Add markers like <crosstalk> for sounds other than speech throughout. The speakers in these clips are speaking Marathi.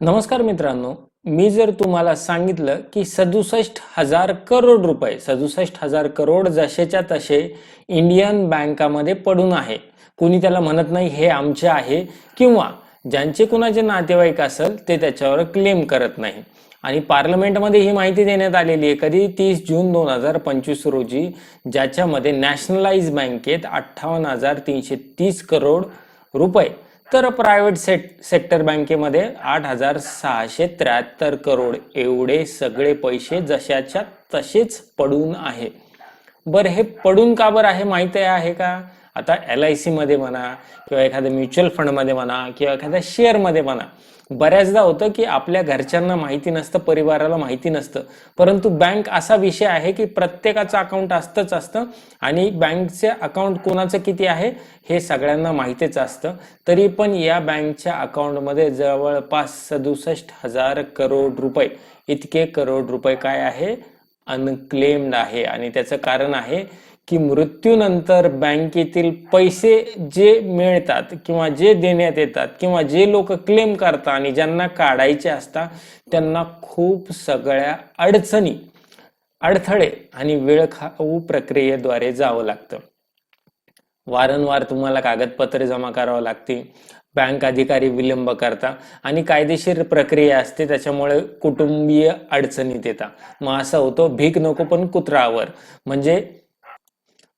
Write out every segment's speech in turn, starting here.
नमस्कार मित्रांनो मी जर तुम्हाला सांगितलं की सदुसष्ट हजार करोड रुपये सदुसष्ट हजार करोड जसेच्या तसे इंडियन बँकामध्ये पडून आहे. कुणी त्याला म्हणत नाही हे आमचे आहे किंवा ज्यांचे कुणाचे नातेवाईक असेल ते त्याच्यावर क्लेम करत नाही. आणि पार्लमेंटमध्ये ही माहिती देण्यात आलेली आहे. कधी तीस जून दोन हजार पंचवीस रोजी ज्याच्यामध्ये नॅशनलाइज बँकेत अठ्ठावन्न हजार तीनशे तीस करोड रुपये. तर प्रायव्हेट सेट सेक्टर बँकेमध्ये आठ हजार सहाशे त्र्याहत्तर करोड एवढे सगळे पैसे जशाच्या तसेच पडून आहे. बरं हे पडून का बरं आहे? माहिती आहे का? आता एल आयमध्ये म्हणा किंवा एखाद्या म्युच्युअल फंडमध्ये म्हणा किंवा एखाद्या शेअरमध्ये म्हणा बऱ्याचदा होतं की आपल्या घरच्यांना माहिती नसतं परिवाराला माहिती नसतं. परंतु बँक असा विषय आहे की प्रत्येकाचं अकाउंट असतंच असतं आणि बँकचे अकाउंट कोणाचं किती आहे हे सगळ्यांना माहितीच असतं. तरी पण या बँकच्या अकाउंटमध्ये जवळपास सदुसष्ट हजार करोड रुपये इतके करोड रुपये काय आहे? अनक्लेम्ड आहे. आणि त्याचं कारण आहे की मृत्यूनंतर बँकेतील पैसे जे मिळतात किंवा जे देण्यात येतात किंवा जे लोक क्लेम करतात आणि ज्यांना काढायचे असतात त्यांना खूप सगळ्या अडचणी अडथळे आणि वेळ खाऊ प्रक्रियेद्वारे जावं लागतं. वारंवार तुम्हाला कागदपत्रे जमा करावं लागते बँक अधिकारी विलंब करता आणि कायदेशीर प्रक्रिया असते त्याच्यामुळे कुटुंबीय अडचणीत येतात. मग असं होतं भीक नको पण कुत्रावर म्हणजे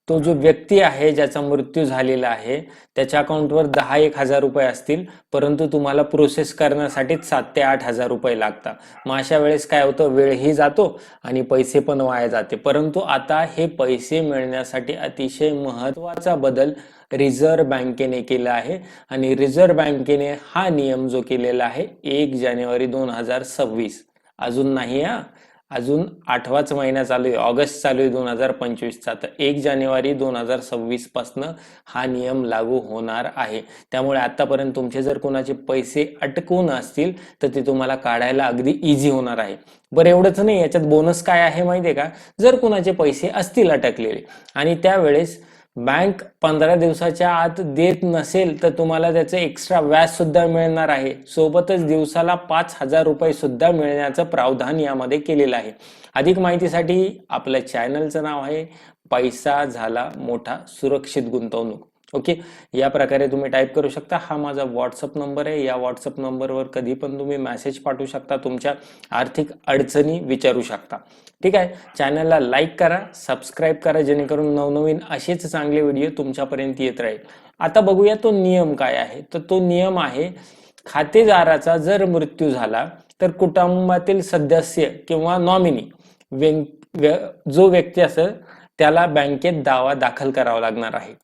तो जो व्यक्ती आहे ज्याचा मृत्यू झालेला आहे त्याच्या अकाउंटवर दहा एक हजार रुपये असतील परंतु तुम्हाला प्रोसेस करण्यासाठी सात ते आठ हजार रुपये लागतात. मग अशा वेळेस काय होतं? वेळही जातो आणि पैसे पण वाया जाते. परंतु आता हे पैसे मिळण्यासाठी अतिशय महत्त्वाचा बदल रिझर्व्ह बँकेने केला आहे आणि रिझर्व्ह बँकेने हा नियम जो केलेला आहे एक जानेवारी दोन हजार सव्वीस. अजून नाही हा? अजून आठवाच महिना चालू आहे. ऑगस्ट चालू आहे दोन हजार पंचवीसचा. तर एक जानेवारी दोन हजार सव्वीसपासनं हा नियम लागू होणार आहे. त्यामुळे आतापर्यंत तुमचे जर कोणाचे पैसे अटकून असतील तर ते तुम्हाला काढायला अगदी इझी होणार आहे. बरं एवढंच नाही. याच्यात बोनस काय आहे माहिती आहे का? जर कुणाचे पैसे असतील अटकलेले आणि त्यावेळेस बँक पंधरा दिवसाच्या आत देत नसेल तर तुम्हाला त्याचं एक्स्ट्रा व्याज सुद्धा मिळणार आहे. सोबतच दिवसाला पाच हजार रुपये सुद्धा मिळण्याचं प्रावधान यामध्ये केलेलं आहे. अधिक माहितीसाठी आपल्या चॅनलचं नाव आहे पैसा झाला मोठा सुरक्षित गुंतवणूक. ओके? या प्रकारे तुम्ही टाईप करू शकता. हा माझा व्हॉट्सअप नंबर आहे. या व्हॉट्सअप नंबरवर कधी पण तुम्ही मेसेज पाठवू शकता. तुमच्या आर्थिक अडचणी विचारू शकता. ठीक आहे? चॅनलला लाईक करा सबस्क्राईब करा जेणेकरून नवनवीन असेच चांगले व्हिडिओ तुमच्यापर्यंत येत राहील. आता बघूया तो नियम काय आहे. तर तो नियम आहे खातेदाराचा जर मृत्यू झाला तर कुटुंबातील सदस्य किंवा नॉमिनी जो व्यक्ती असेल त्याला बँकेत दावा दाखल करावा लागणार आहे.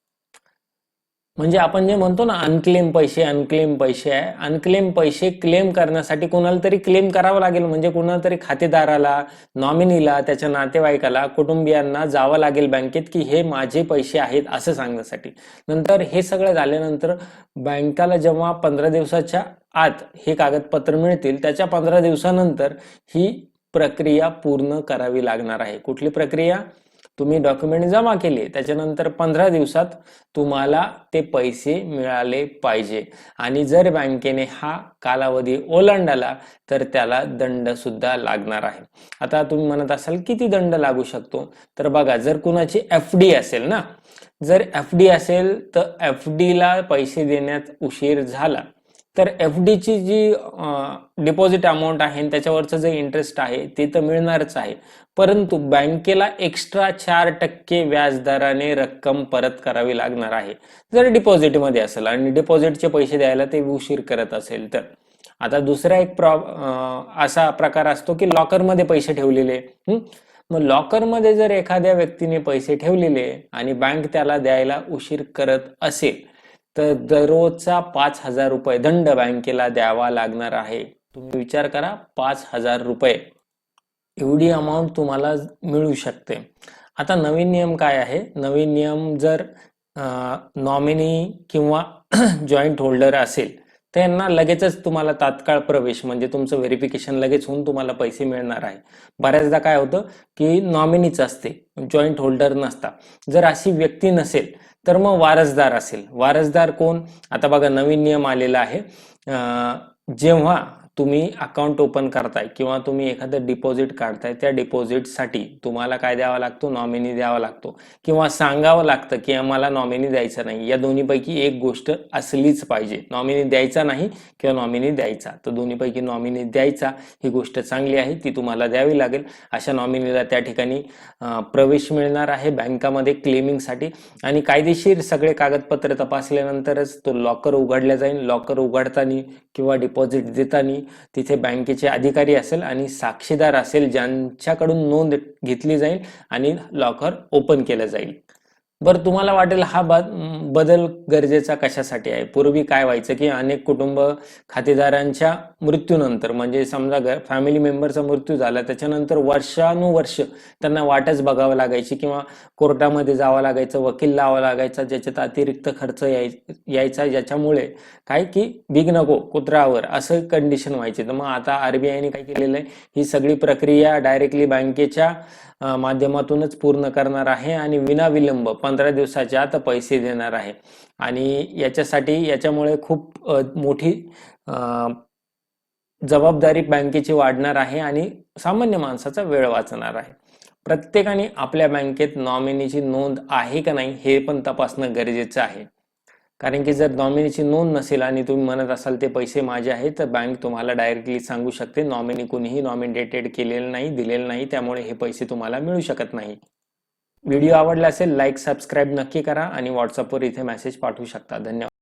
म्हणजे आपण जे म्हणतो ना अनक्लेम पैसे अनक्लेम पैसे आहे अनक्लेम पैसे क्लेम करण्यासाठी कोणाला तरी क्लेम करावं लागेल. म्हणजे कोणाला तरी खातेदाराला नॉमिनीला त्याच्या नातेवाईकाला कुटुंबियांना जावं लागेल बँकेत की हे माझे पैसे आहेत असं सांगण्यासाठी. नंतर हे सगळं झाल्यानंतर बँकाला जेव्हा पंधरा दिवसाच्या आत हे कागदपत्र मिळतील त्याच्या पंधरा दिवसानंतर ही प्रक्रिया पूर्ण करावी लागणार आहे. कुठली प्रक्रिया? तुम्ही डॉक्युमेंट जमा केले त्याच्यानंतर पंधरा दिवसात तुम्हाला ते पैसे मिळाले पाहिजे. आणि जर बँकेने हा कालावधी ओलांडला तर त्याला दंड सुद्धा लागणार आहे. आता तुम्ही म्हणत असाल किती दंड लागू शकतो? तर बघा जर कुणाची एफ डी असेल ना जर एफ डी असेल तर एफ डीला पैसे देण्यात उशीर झाला. तर एफ डीची जी डिपॉझिट अमाऊंट आहे त्याच्यावरचं जे इंटरेस्ट आहे ते तर मिळणारच आहे. परंतु बँकेला एक्स्ट्रा चार टक्के व्याजदराने रक्कम परत करावी लागणार आहे. जर डिपॉझिटमध्ये असेल आणि डिपॉझिटचे पैसे द्यायला ते उशीर करत असेल तर. आता दुसरा एक प्रॉ असा प्रकार असतो की लॉकरमध्ये पैसे ठेवलेले. मग लॉकरमध्ये जर एखाद्या व्यक्तीने पैसे ठेवलेले आणि बँक त्याला द्यायला उशीर करत असेल तर दररोजचा पाच हजार रुपये दंड बँकेला द्यावा लागणार आहे. तुम्ही विचार करा पाच हजार रुपये. एवढी अमाऊंट तुम्हाला मिळू शकते. आता नवीन नियम काय आहे? नवीन नियम जर नॉमिनी किंवा <clears throat> जॉईंट होल्डर असेल तर यांना लगेचच तुम्हाला तात्काळ प्रवेश म्हणजे तुमचं व्हेरिफिकेशन लगेच होऊन तुम्हाला पैसे मिळणार आहे. बऱ्याचदा काय होतं की नॉमिनीच असते जॉईंट होल्डर नसता. जर अशी व्यक्ती नसेल तर मग वारसदार असेल. वारसदार कोण? आता बघा नवीन नियम आलेला आहे. जेव्हा तुम्ही अकाउंट ओपन करताय किंवा तुम्ही एखादं डिपॉझिट काढताय त्या डिपॉझिटसाठी तुम्हाला काय द्यावा लागतो? नॉमिनी द्यावा लागतो. किंवा सांगावं लागतं की आम्हाला नॉमिनी द्यायचं नाही. या दोन्हीपैकी एक गोष्ट असलीच पाहिजे. नॉमिनी द्यायचा नाही किंवा नॉमिनी द्यायचा. तर दोन्हीपैकी नॉमिनी द्यायचा ही गोष्ट चांगली आहे ती तुम्हाला द्यावी लागेल. अशा नॉमिनीला त्या ठिकाणी प्रवेश मिळणार आहे बँकामध्ये क्लेमिंगसाठी आणि कायदेशीर सगळे कागदपत्र तपासल्यानंतरच तो लॉकर उघडला जाईल. लॉकर उघडताना किंवा डिपॉझिट देताना तिथे बँकेचे अधिकारी असेल आणि साक्षीदार असेल ज्यांच्याकडून नोंद घेतली जाईल आणि लॉकर ओपन केलं जाईल. बरं तुम्हाला वाटेल हा बाब बदल गरजेचा कशासाठी आहे? पूर्वी काय व्हायचं की अनेक कुटुंब खातेदारांच्या मृत्यूनंतर म्हणजे समजा घर फॅमिली मेंबरचा मृत्यू झाला त्याच्यानंतर वर्षानुवर्ष त्यांना वाटच बघावं लागायची किंवा कोर्टामध्ये जावं लागायचं वकील लावा लागायचा ज्याच्यात अतिरिक्त खर्च याय यायचा ज्याच्यामुळे काय की बिग नको कुत्रावर असं कंडिशन व्हायची. तर मग आता आरबीआयने काय केलेलं आहे? ही सगळी प्रक्रिया डायरेक्टली बँकेच्या माध्यमातूनच पूर्ण करणार आहे आणि विनाविलंब पंधरा दिवसाच्या आत पैसे देणार आहे. आणि याच्यासाठी याच्यामुळे खूप मोठी जबाबदारी बँकेची वाढणार आहे आणि सामान्य माणसाचा वेळ वाचणार आहे. प्रत्येकाने आपल्या बँकेत नॉमिनीची नोंद आहे का नाही हे पण तपासणं गरजेचं आहे. कारण की जर नॉमिनीची नोंद नसेल आणि तुम्ही म्हणत असाल ते पैसे माझे आहेत तर बँक तुम्हाला डायरेक्टली सांगू शकते. नॉमिनी कुणीही नॉमिनेटेड केलेलं नाही दिलेलं नाही त्यामुळे हे पैसे तुम्हाला मिळू शकत नाही. व्हिडिओ आवडला असेल लाईक सबस्क्राईब नक्की करा आणि व्हॉट्सअपवर इथे मेसेज पाठवू शकता. धन्यवाद.